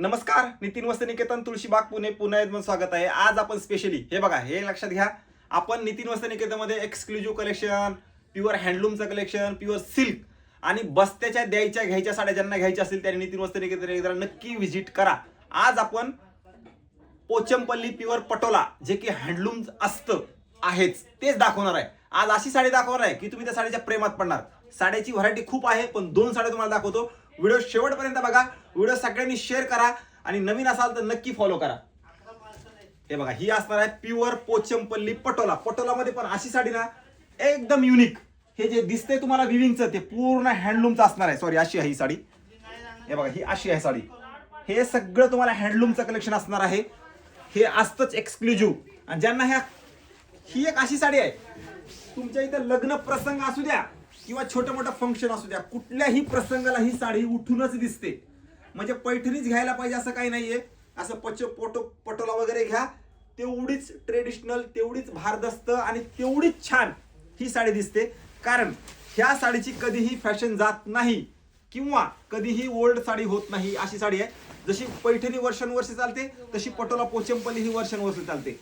नमस्कार नितीन वस्त निकेतन तुळशीबाग पुणे पुन्हा एकदा स्वागत आहे. आज आपण स्पेशली हे बघा हे लक्षात घ्या. आपण नितीन वस्त निकेतनमध्ये एक्सक्लुझिव्ह कलेक्शन प्युअर हँडलूमचं कलेक्शन प्युअर सिल्क आणि बस्त्याच्या द्यायच्या घ्यायच्या साड्या ज्यांना घ्यायच्या असतील त्यांनी नितीन वस्त निकेतन एकदा नक्की व्हिजिट करा. आज आपण पोचमपल्ली प्युअर पटोला जे की हँडलूम असतं आहेच तेच दाखवणार आहे. आज अशी साडी दाखवणार आहे की तुम्ही त्या साडीच्या प्रेमात पडणार. साड्याची व्हरायटी खूप आहे पण दोन साड्या तुम्हाला दाखवतो. व्हिडिओ शेवटपर्यंत बघा. व्हिडिओ सगळ्यांनी शेअर करा आणि नवीन असाल तर नक्की फॉलो करा. हे बघा ही असणार आहे प्युअर पोचमपल्ली पटोला. पटोलामध्ये पण अशी साडी ना एकदम युनिक हे जे दिसतंय तुम्हाला विविंगचं ते पूर्ण हँडलूमचं असणार आहे. सॉरी अशी आहे ही साडी. हे बघा ही अशी आहे साडी. हे सगळं तुम्हाला हँडलूमचं कलेक्शन असणार आहे. हे असतंच एक्सक्लुझिव्ह आणि ज्यांना ह्या ही एक अशी साडी आहे. तुमच्या इथं लग्न प्रसंग असू द्या किंवा छोटं मोठं फंक्शन असू द्या कुठल्याही प्रसंगाला ही साडी उठूनच दिसते. म्हणजे पैठणीच घ्यायला पाहिजे असं काही नाहीये. असं पच पोटो पटोला वगैरे घ्या. तेवढीच ट्रेडिशनल तेवढीच भारदस्त आणि तेवढीच छान ही साडी दिसते. कारण ह्या साडीची कधीही फॅशन जात नाही किंवा कधीही ओल्ड साडी होत नाही अशी साडी आहे. जशी पैठणी वर्षानुवर्षे चालते तशी पटोला पोचमपल्ली ही वर्षानुवर्षे चालते.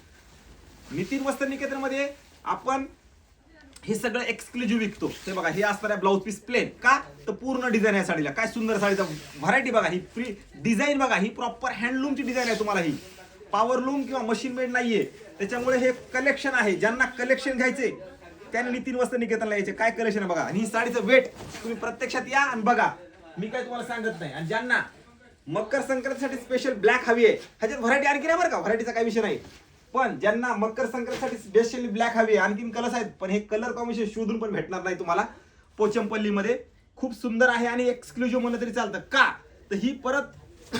नितीन वस्त्र निकेतनमध्ये आपण हे सगळं एक्सक्लुझिव्ह विकतो. ते बघा हे असणार आहे ब्लाऊज पीस प्लेन का? तर पूर्ण डिझाईन आहे साडीला. काय सुंदर साडीचा व्हरायटी बघा ही फ्री डिझाईन बघा ही प्रॉपर हँडलूमची डिझाईन आहे तुम्हाला ही. पॉवर लूम किंवा मशीन मेड नाहीये. त्याच्यामुळे हे कलेक्शन आहे. ज्यांना कलेक्शन घ्यायचे त्यांनी नितीन वस्त निकेतनला यायचे. काय कलेक्शन आहे बघा? आणि ही साडीचं वेट तुम्ही प्रत्यक्षात या आणि बघा. मी काय तुम्हाला सांगत नाही. आणि ज्यांना मकर संक्रांतीसाठी स्पेशल ब्लॅक हवी आहे ह्याच्यात व्हरायटी आणखी नाही बरं का? व्हरायटीचा काही विषय नाही. पण ज्यांना मकर संक्रांतीसाठी स्पेशली ब्लॅक हवी आहे आणखीन कलर्स आहेत पण हे कलर कॉम्बिनेशन शोधून पण भेटणार नाही तुम्हाला. पोचमपल्लीमध्ये खूप सुंदर आहे आणि एक्सक्लुझिव्ह म्हणलं तरी चालतं. का? तर ही परत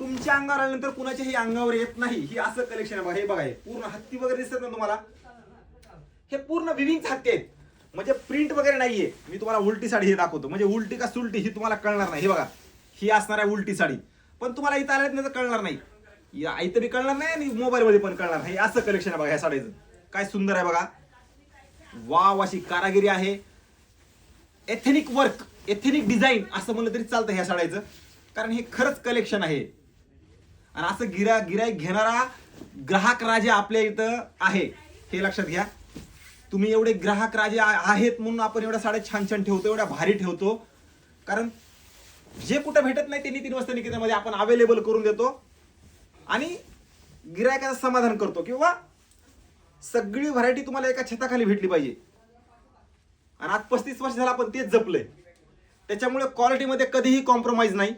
तुमच्या अंगावर आल्यानंतर कुणाच्या ही अंगावर येत नाही. ही असं कलेक्शन आहे बघा हे बघा हे पूर्ण हत्ती वगैरे दिसतात ना तुम्हाला? हे पूर्ण विविंग हत्ती आहेत. म्हणजे प्रिंट वगैरे नाहीये. मी तुम्हाला उलटी साडी हे दाखवतो. म्हणजे उलटी का सुलटी ही तुम्हाला कळणार नाही. हे बघा ही असणार आहे उलटी साडी. पण तुम्हाला इथं आल्यात नाही तर कळणार नाही. या आईतरी कळणार नाही आणि मोबाईल मध्ये पण कळणार नाही. असं कलेक्शन आहे बघा ह्या साडीचं. काय सुंदर आहे बघा. वाव अशी कारागिरी आहे. एथेनिक वर्क एथेनिक डिझाईन असं म्हणलं तरी चालतं ह्या साड्याचं. कारण हे खरंच कलेक्शन आहे. आणि असं गिरा गिराईक घेणारा ग्राहक राजा आपल्या इथं आहे. हे लक्षात घ्या. तुम्ही एवढे ग्राहक राजे आहेत म्हणून आपण एवढ्या साड्या छान छान ठेवतो एवढ्या भारी ठेवतो. कारण जे कुठं भेटत नाही ते नितीन वस्त्र निकेतनमध्ये आपण अवेलेबल करून देतो. आणि गिरायकाचं समाधान करतो किंवा सगळी व्हरायटी तुम्हाला एका छताखाली भेटली पाहिजे. आणि आज पस्तीस वर्ष झालं आपण तेच जपलंय. त्याच्यामुळे क्वालिटीमध्ये कधीही कॉम्प्रोमाइज नाही.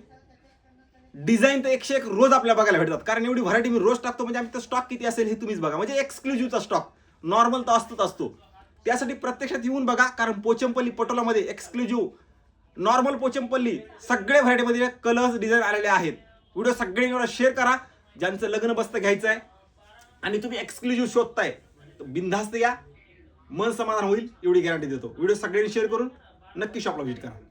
डिझाईन तर एकशे एक रोज आपल्याला बघायला भेटतात. कारण एवढी व्हरायटी मी रोज टाकतो म्हणजे आम्ही तर स्टॉक किती असेल हे तुम्हीच बघा. म्हणजे एक्सक्लुझिव्हचा स्टॉक नॉर्मल तर असतोच असतो. त्यासाठी प्रत्यक्षात येऊन बघा कारण पोचमपल्ली पटोलामध्ये एक्सक्लुझिव्ह नॉर्मल पोचमपल्ली सगळ्या व्हरायटीमध्ये कलर्स डिझाईन आलेले आहेत. व्हिडिओ सगळे शेअर करा. ज्यांचं लग्न बसतं घ्यायचं आहे आणि तुम्ही एक्सक्लुझिव्ह शोधताय तर बिनधास्त या. मन समाधान होईल एवढी गॅरंटी देतो. व्हिडिओ सगळ्यांनी शेअर करून नक्की शॉपला व्हिजिट करा.